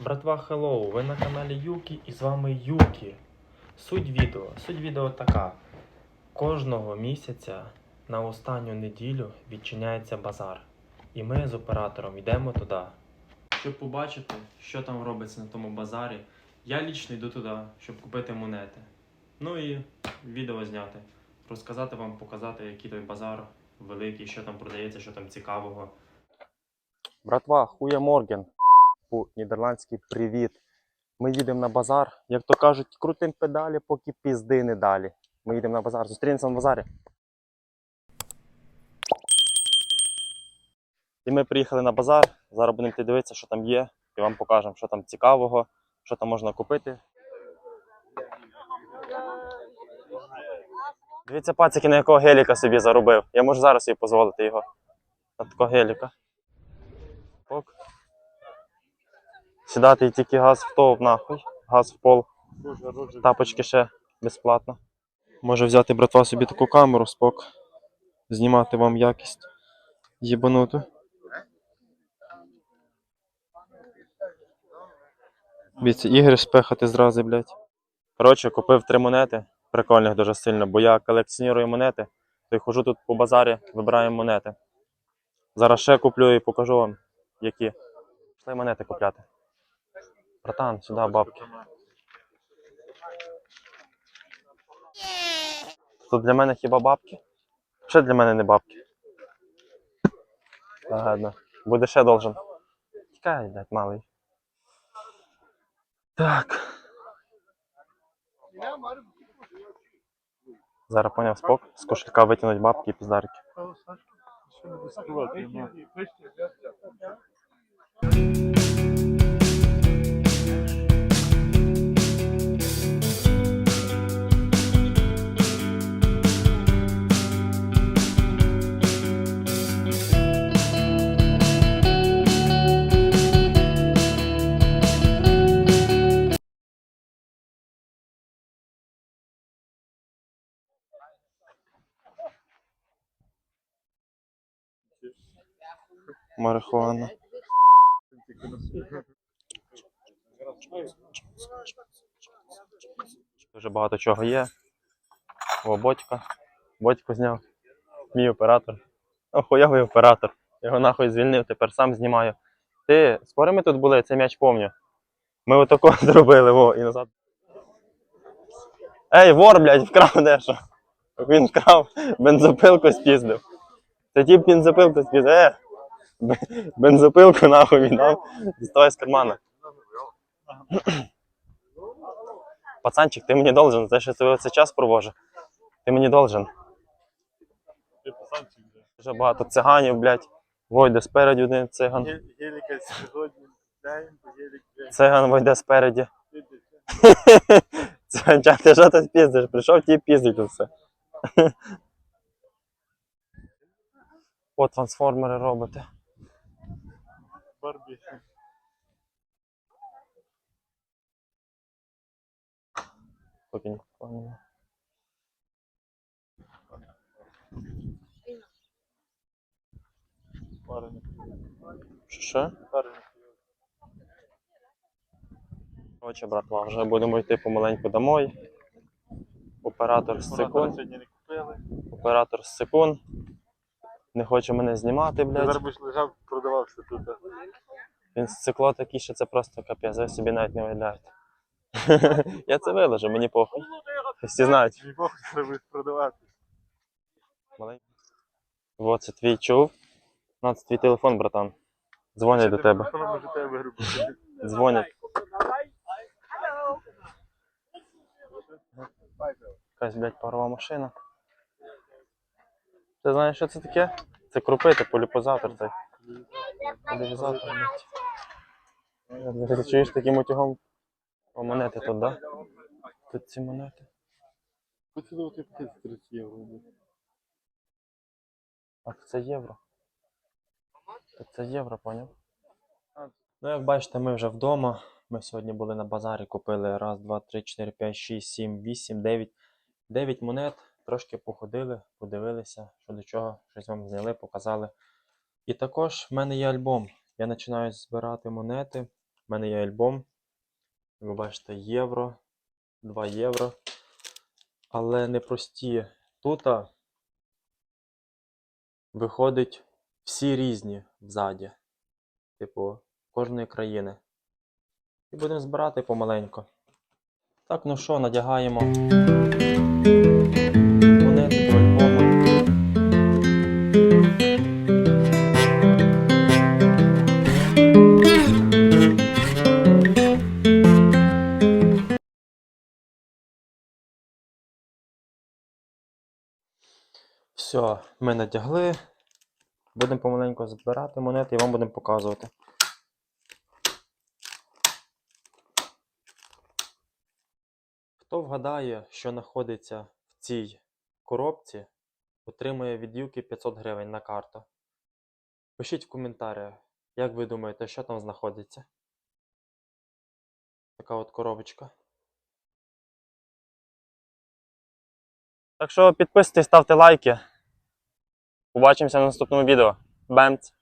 Братва, хеллоу! Ви на каналі Юкі і з вами Юкі. Суть відео. Суть відео така. Кожного місяця на останню неділю відчиняється базар. І ми з оператором йдемо туди. Щоб побачити, що там робиться на тому базарі, я лічно йду туди, щоб купити монети. Ну і відео зняти. Розказати вам, показати, який той базар великий, що там продається, що там цікавого. Братва, хуя Морген по-нідерландськи привіт. Ми їдемо на базар. Як то кажуть, крутим педалі, поки пізди не далі. Ми їдемо на базар. Зустрінемося на базарі. І ми приїхали на базар. Зараз будемо дивитися, що там є, і вам покажемо, що там цікавого, що там можна купити. Дивіться, пацики, на якого геліка собі заробив. Я можу зараз собі дозволити його. На такого геліка. Ок. Сідати і тільки газ в товп, нахуй. Газ в пол. Тапочки ще безплатно. Може взяти братва собі таку камеру, спок. Знімати вам якість. Єбануту. Біці ігри спехати зрази, блядь. Коротше, купив три монети. Прикольних дуже сильно, бо я колекціоную монети, то й хожу тут по базарі, вибираю монети. Зараз ще куплю і покажу вам, які. Пішли монети купляти. Братан, сюди бабки. Тут для мене хіба бабки? Ще для мене не бабки. Ладно. Буде ще должен. Тікай, блядь, малий. Так. Зараз поняв спок. З кошелька витягнуть бабки і піздарки. Марихуана. Дуже багато чого є. О, бодька. Бодьку зняв. Мій оператор. Охуєвий оператор. Його нахуй звільнив, тепер сам знімаю. Ти, скоро ми тут були, цей м'яч помню. Ми отако зробили, во, і назад. Ей, вор, блядь, вкрав дещо. Він вкрав, бензопилку спіздив. Це тіп бензопилку спіздив. Е, бензопилку нахуй віддав. Діставай з кармана. Пацанчик, ти мені должен, за що тебе цей час провожу. Ти мені должен. Дуже багато циганів, блядь. Войде спереді один циган. Геліка сьогодні даємо, гелік Циган войде спереді. Циганчак, ти що тут піздиш? Прийшов ті піздить тут все. О, трансформери робите. Барбі. Поки. Парений. Що. Коротше, братва, вже будемо йти помаленьку домой. Оператор з секунд. сьогодні не купили. Оператор з секунд. Не хоче мене знімати, блядь. будеш лежав, продавався тут. Він з цикло такий, що це просто капець, ви собі навіть не уявляєте. Я це виложу, мені похуй. Всі знають. Мій Бог зараз будеш продавати. Маленький. Вот це твій чув. На, це твій телефон, братан. Дзвонять до тебе. Дзвонять. Якась, блядь, парова машина. Ти знаєш, що це таке? Це крупити, поліпозатор цей. Поляризатор, блядь. Ти чуєш таким утюгом? О, монети тут, да? Тут ці монети. Поцілувати пакет 30 євро. А це євро. То це євро, поняв? Ну, як бачите, ми вже вдома. Ми сьогодні були на базарі, купили раз, два, три, чотири, п'ять, шість, сім, вісім, дев'ять. Дев'ять монет. Трошки походили, подивилися, що до чого, щось вам зняли, показали. І також в мене є альбом. Я починаю збирати монети. У мене є альбом. Ви бачите, євро, 2 євро. Але не прості. Тут виходить всі різні взаді. Типу, кожної країни. І будемо збирати помаленьку. Так, ну що, надягаємо Все, ми надягли. Будемо помаленьку збирати монети і вам будемо показувати. Хто вгадає, що знаходиться в цій коробці, отримує від Юки 500 гривень на карту. Пишіть в коментарях, як ви думаєте, що там знаходиться. Така от коробочка. Так що підписуйтесь, ставте лайки. Побачимося в наступному відео. Бемц!